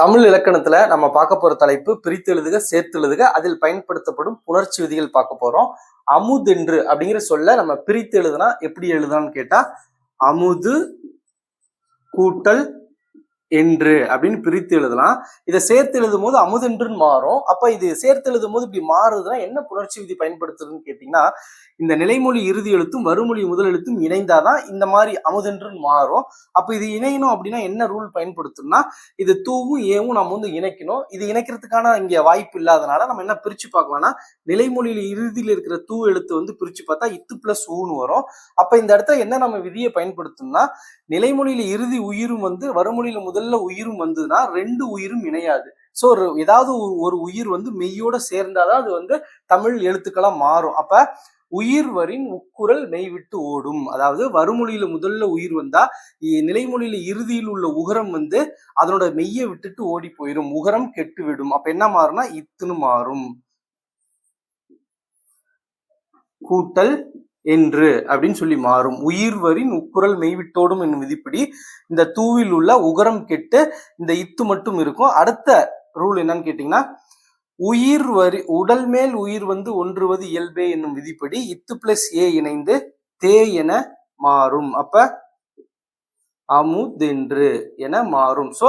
தமிழ் இலக்கணத்துல நம்ம பார்க்க போற தலைப்பு பிரித்தெழுதுக சேர்த்தெழுதுக அதில் பயன்படுத்தப்படும் புணர்ச்சி விதிகள் பார்க்க போறோம். அமுதென்று அப்படிங்கிற சொல்ல நம்ம பிரித்து எழுதுனா எப்படி எழுதலாம்னு கேட்டா அமுது கூட்டல் என்று அப்படின்னு பிரித்து எழுதலாம். இதை சேர்த்து எழுதும் போது அமுதென்றுன்னு மாறும். அப்ப இது சேர்த்து எழுதும் போது இப்படி மாறுதுன்னா என்ன புணர்ச்சி விதி பயன்படுத்துறதுன்னு கேட்டீங்கன்னா இந்த நிலைமொழி இறுதி எழுத்தும் வறுமொழி முதல் எழுத்தும் இணைந்தாதான் இந்த மாதிரி அமுதென்றுன்னு மாறும். அப்ப இது இணையணும் அப்படின்னா என்ன ரூல் பயன்படுத்தணும்னா இது தூவும் ஏவும் நம்ம வந்து இணைக்கணும். இது இணைக்கிறதுக்கான இங்க வாய்ப்பு இல்லாதனால நம்ம என்ன பிரிச்சு பார்க்கலாம்னா நிலைமொழியில இறுதியில் இருக்கிற தூ எழுத்து வந்து பிரிச்சு பார்த்தா இத்து பிளஸ் ஊன்னு வரும். அப்ப இந்த இடத்துல என்ன நம்ம விதியை பயன்படுத்தணும்னா நிலைமொழியில இறுதி உயிரும் வந்து வறுமொழியில முதல்ல உயிரும் வந்ததுன்னா ரெண்டு உயிரும் இணையாது. ஸோ ஒரு ஏதாவது ஒரு- உயிர் வந்து மெய்யோட சேர்ந்தாதான் அது வந்து தமிழ் எழுத்துக்களா மாறும். அப்ப உயிர் வரின் உக்குரல் மெய் விட்டு ஓடும். அதாவது வறுமொழியில முதல்ல உயிர் வந்தா நிலைமொழியில இறுதியில் உள்ள உகரம் வந்து அதனோட மெய்யை விட்டுட்டு ஓடி போயிடும் உகரம் கெட்டு விடும் அப்ப என்ன மாறும்னா இத்துன்னு மாறும். கூட்டல் என்று அப்படின்னு சொல்லி மாறும். உயிர்வரின் உக்குரல் மெய்விட்டோடும் என்னும் விதிப்படி இந்த தூவில் உள்ள உகரம் கெட்டு இந்த இத்து மட்டும் இருக்கும். அடுத்த ரூல் என்னன்னு கேட்டீங்கன்னா உயிர் வரி உடல் மேல் உயிர் வந்து ஒன்றுவது இயல்பே என்னும் விதிப்படி இத்து பிளஸ் ஏ இணைந்து தே என மாறும். அப்ப அமுதென்று என மாறும். ஸோ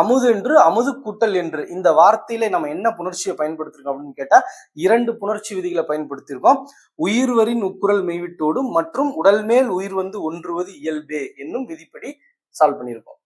அமுதென்று அமுது கூட்டல் என்று இந்த வார்த்தையில நம்ம என்ன புணர்ச்சியை பயன்படுத்திருக்கோம் அப்படின்னு கேட்டா இரண்டு புணர்ச்சி விதிகளை பயன்படுத்தியிருக்கோம். உயிர்வரின் உக்குரல் மெய்விட்டோடும் மற்றும் உடல் மேல் உயிர் வந்து ஒன்றுவது இயல்பே என்னும் விதிப்படி சால்வ் பண்ணியிருக்கோம்.